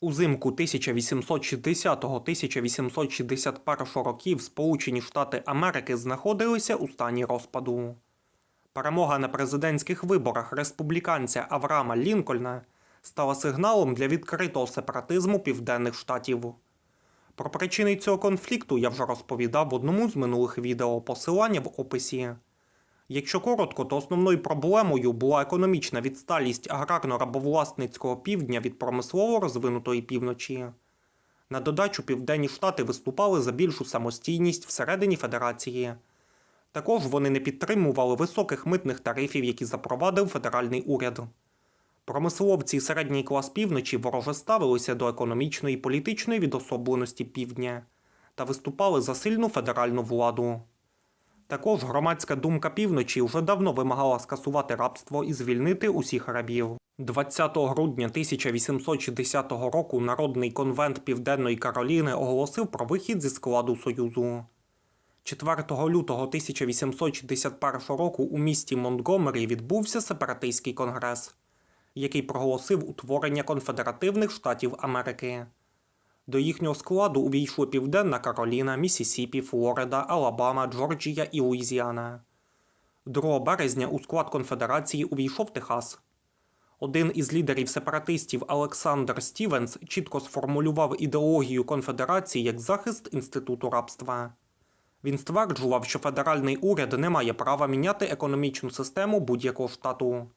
Узимку 1860-1861 років Сполучені Штати Америки знаходилися у стані розпаду. Перемога на президентських виборах республіканця Авраама Лінкольна стала сигналом для відкритого сепаратизму південних штатів. Про причини цього конфлікту я вже розповідав в одному з минулих відео, посилання в описі. Якщо коротко, то основною проблемою була економічна відсталість аграрно-рабовласницького півдня від промислово розвинутої півночі. На додачу південні штати виступали за більшу самостійність всередині федерації. Також вони не підтримували високих митних тарифів, які запровадив федеральний уряд. Промисловці і середній клас півночі вороже ставилися до економічної і політичної відособленості півдня та виступали за сильну федеральну владу. Також громадська думка півночі вже давно вимагала скасувати рабство і звільнити усіх рабів. 20 грудня 1860 року Народний конвент Південної Кароліни оголосив про вихід зі складу Союзу. 4 лютого 1861 року у місті Монтгомері відбувся сепаратистський конгрес, який проголосив утворення конфедеративних штатів Америки. До їхнього складу увійшли Південна Кароліна, Міссісіпі, Флорида, Алабама, Джорджія і Луїзіана. 2 березня у склад конфедерації увійшов Техас. Один із лідерів сепаратистів Олександр Стівенс чітко сформулював ідеологію конфедерації як захист інституту рабства. Він стверджував, що федеральний уряд не має права міняти економічну систему будь-якого штату.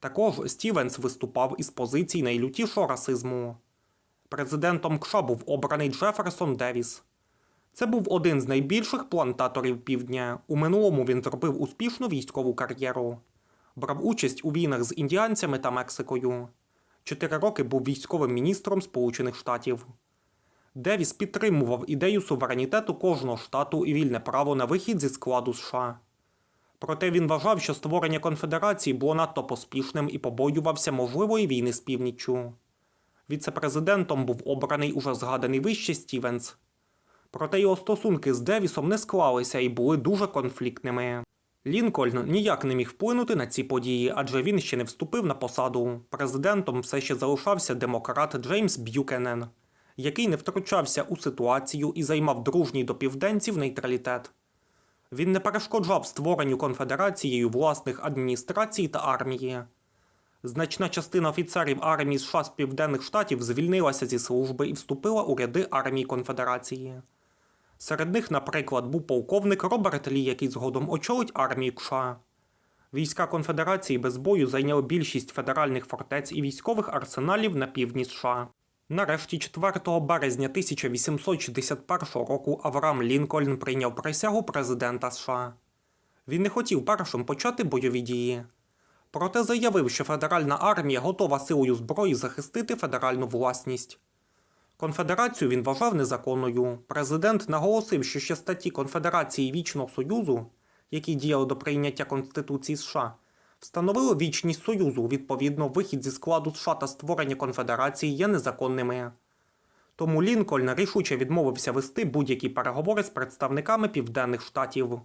Також Стівенс виступав із позицій найлютішого расизму. Президентом КША був обраний Джеферсон Девіс. Це був один з найбільших плантаторів півдня. У минулому він зробив успішну військову кар'єру. Брав участь у війнах з індіанцями та Мексикою. Чотири роки був військовим міністром Сполучених Штатів. Девіс підтримував ідею суверенітету кожного штату і вільне право на вихід зі складу США. Проте він вважав, що створення конфедерації було надто поспішним і побоювався можливої війни з північчю. Віце-президентом був обраний уже згаданий вище Стівенс. Проте його стосунки з Девісом не склалися і були дуже конфліктними. Лінкольн ніяк не міг вплинути на ці події, адже він ще не вступив на посаду. Президентом все ще залишався демократ Джеймс Б'юкенен, який не втручався у ситуацію і займав дружній до південців нейтралітет. Він не перешкоджав створенню конфедерацією власних адміністрацій та армії. Значна частина офіцерів армії США з південних штатів звільнилася зі служби і вступила у ряди армії конфедерації. Серед них, наприклад, був полковник Роберт Лі, який згодом очолить армію США. Війська конфедерації без бою зайняли більшість федеральних фортець і військових арсеналів на півдні США. Нарешті 4 березня 1861 року Авраам Лінкольн прийняв присягу президента США. Він не хотів першим почати бойові дії. Проте заявив, що федеральна армія готова силою зброї захистити федеральну власність. Конфедерацію він вважав незаконною. Президент наголосив, що ще статті Конфедерації Вічного Союзу, які діяли до прийняття Конституції США, встановили вічність Союзу, відповідно, вихід зі складу США та створення конфедерації є незаконними. Тому Лінкольн рішуче відмовився вести будь-які переговори з представниками південних штатів.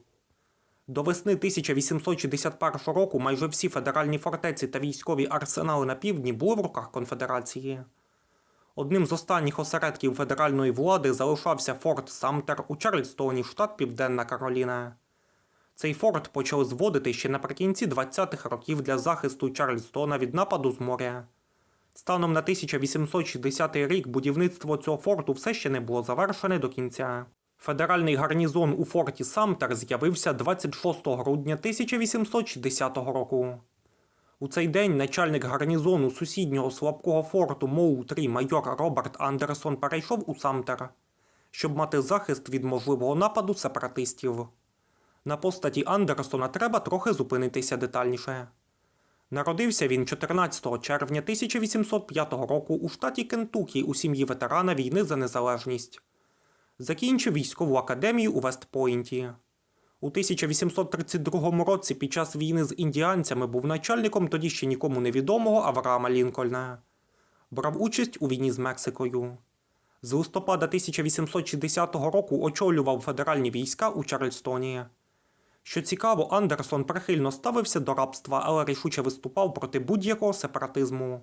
До весни 1861 року майже всі федеральні фортеці та військові арсенали на півдні були в руках конфедерації. Одним з останніх осередків федеральної влади залишався форт Самтер у Чарльстоні, штат Південна Кароліна. Цей форт почали зводити ще наприкінці 20-х років для захисту Чарльстона від нападу з моря. Станом на 1860 рік будівництво цього форту все ще не було завершене до кінця. Федеральний гарнізон у форті Самтер з'явився 26 грудня 1860 року. У цей день начальник гарнізону сусіднього слабкого форту Моу-3 майор Роберт Андерсон перейшов у Самтер, щоб мати захист від можливого нападу сепаратистів. На постаті Андерсона треба трохи зупинитися детальніше. Народився він 14 червня 1805 року у штаті Кентукі у сім'ї ветерана війни за незалежність. Закінчив військову академію у Вестпойнті. У 1832 році під час війни з індіанцями був начальником тоді ще нікому невідомого Авраама Лінкольна. Брав участь у війні з Мексикою. З листопада 1860 року очолював федеральні війська у Чарльстоні. Що цікаво, Андерсон прихильно ставився до рабства, але рішуче виступав проти будь-якого сепаратизму.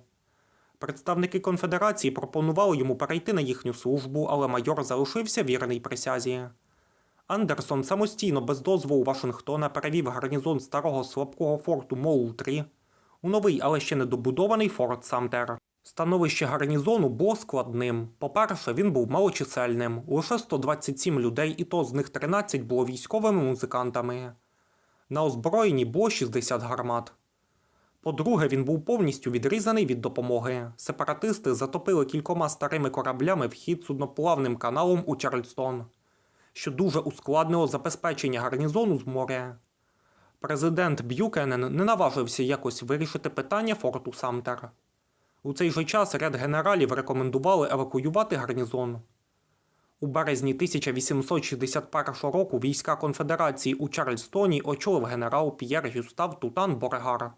Представники конфедерації пропонували йому перейти на їхню службу, але майор залишився вірний присязі. Андерсон самостійно без дозволу Вашингтона перевів гарнізон старого слабкого форту Моул-3 у новий, але ще не добудований форт Самтер. Становище гарнізону було складним. По-перше, він був малочисельним, лише 127 людей, і то з них 13 було військовими музикантами. На озброєнні було 60 гармат. По-друге, він був повністю відрізаний від допомоги. Сепаратисти затопили кількома старими кораблями вхід судноплавним каналом у Чарльстон, що дуже ускладнило забезпечення гарнізону з моря. Президент Б'юкенен не наважився якось вирішити питання форту Самтер. У цей же час ряд генералів рекомендували евакуювати гарнізон. У березні 1861 року війська конфедерації у Чарльстоні очолив генерал П'єр Гюстав Тутан Борегар.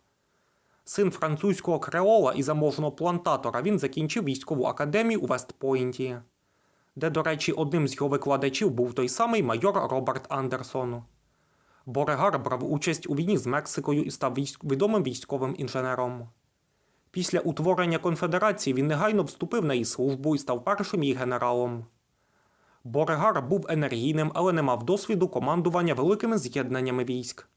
Син французького креола і заможного плантатора він закінчив військову академію у Вестпойнті, де, до речі, одним з його викладачів був той самий майор Роберт Андерсон. Борегар брав участь у війні з Мексикою і став військ... відомим військовим інженером. Після утворення конфедерації він негайно вступив на її службу і став першим її генералом. Борегар був енергійним, але не мав досвіду командування великими з'єднаннями військ.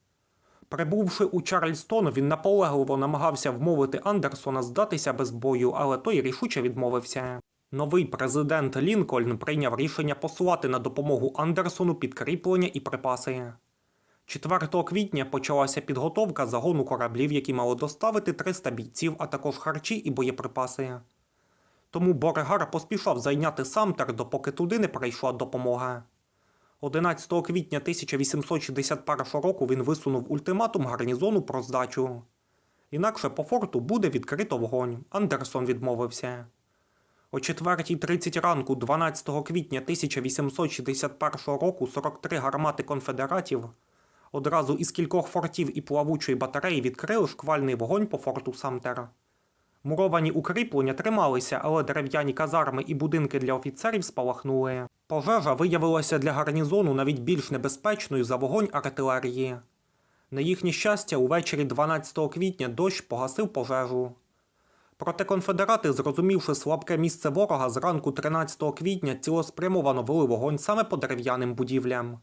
Прибувши у Чарльстон, він наполегливо намагався вмовити Андерсона здатися без бою, але той рішуче відмовився. Новий президент Лінкольн прийняв рішення послати на допомогу Андерсону підкріплення і припаси. 4 квітня почалася підготовка загону кораблів, які мали доставити 300 бійців, а також харчі і боєприпаси. Тому Борегар поспішав зайняти Самтер, допоки туди не прийшла допомога. 11 квітня 1861 року він висунув ультиматум гарнізону про здачу. Інакше по форту буде відкрито вогонь. Андерсон відмовився. О 4.30 ранку 12 квітня 1861 року 43 гармати конфедератів одразу із кількох фортів і плавучої батареї відкрили шквальний вогонь по форту Самтер. Муровані укріплення трималися, але дерев'яні казарми і будинки для офіцерів спалахнули. Пожежа виявилася для гарнізону навіть більш небезпечною за вогонь артилерії. На їхнє щастя, увечері 12 квітня дощ погасив пожежу. Проте конфедерати, зрозумівши слабке місце ворога, зранку 13 квітня цілеспрямовано вели вогонь саме по дерев'яним будівлям.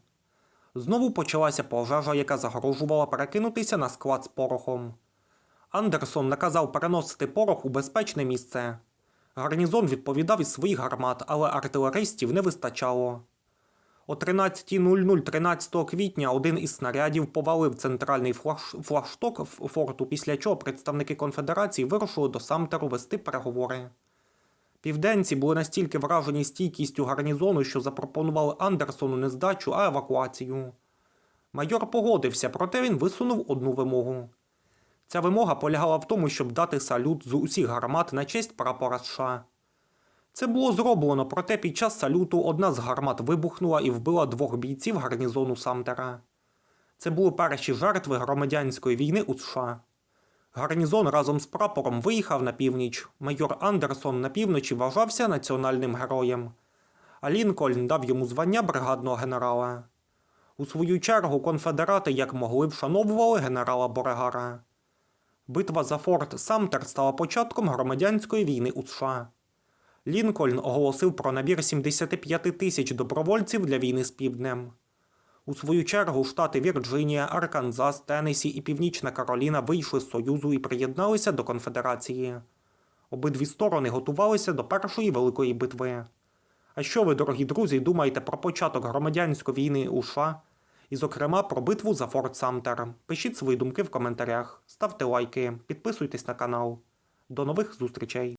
Знову почалася пожежа, яка загрожувала перекинутися на склад з порохом. Андерсон наказав переносити порох у безпечне місце. Гарнізон відповідав із своїх гармат, але артилеристів не вистачало. О 13.00 13 квітня один із снарядів повалив центральний флагшток форту, після чого представники конфедерації вирушили до Самтеру вести переговори. Південці були настільки вражені стійкістю гарнізону, що запропонували Андерсону не здачу, а евакуацію. Майор погодився, проте він висунув одну вимогу. Ця вимога полягала в тому, щоб дати салют з усіх гармат на честь прапора США. Це було зроблено, проте під час салюту одна з гармат вибухнула і вбила двох бійців гарнізону Самтера. Це були перші жертви громадянської війни у США. Гарнізон разом з прапором виїхав на північ. Майор Андерсон на півночі вважався національним героєм, а Лінкольн дав йому звання бригадного генерала. У свою чергу конфедерати як могли вшановували генерала Борегара. Битва за форт Самтер стала початком громадянської війни у США. Лінкольн оголосив про набір 75 тисяч добровольців для війни з півднем. У свою чергу штати Вірджинія, Арканзас, Теннессі і Північна Кароліна вийшли з Союзу і приєдналися до конфедерації. Обидві сторони готувалися до першої великої битви. А що ви, дорогі друзі, думаєте про початок громадянської війни у США? І, зокрема, про битву за Форт Самтер? Пишіть свої думки в коментарях, ставте лайки, підписуйтесь на канал. До нових зустрічей!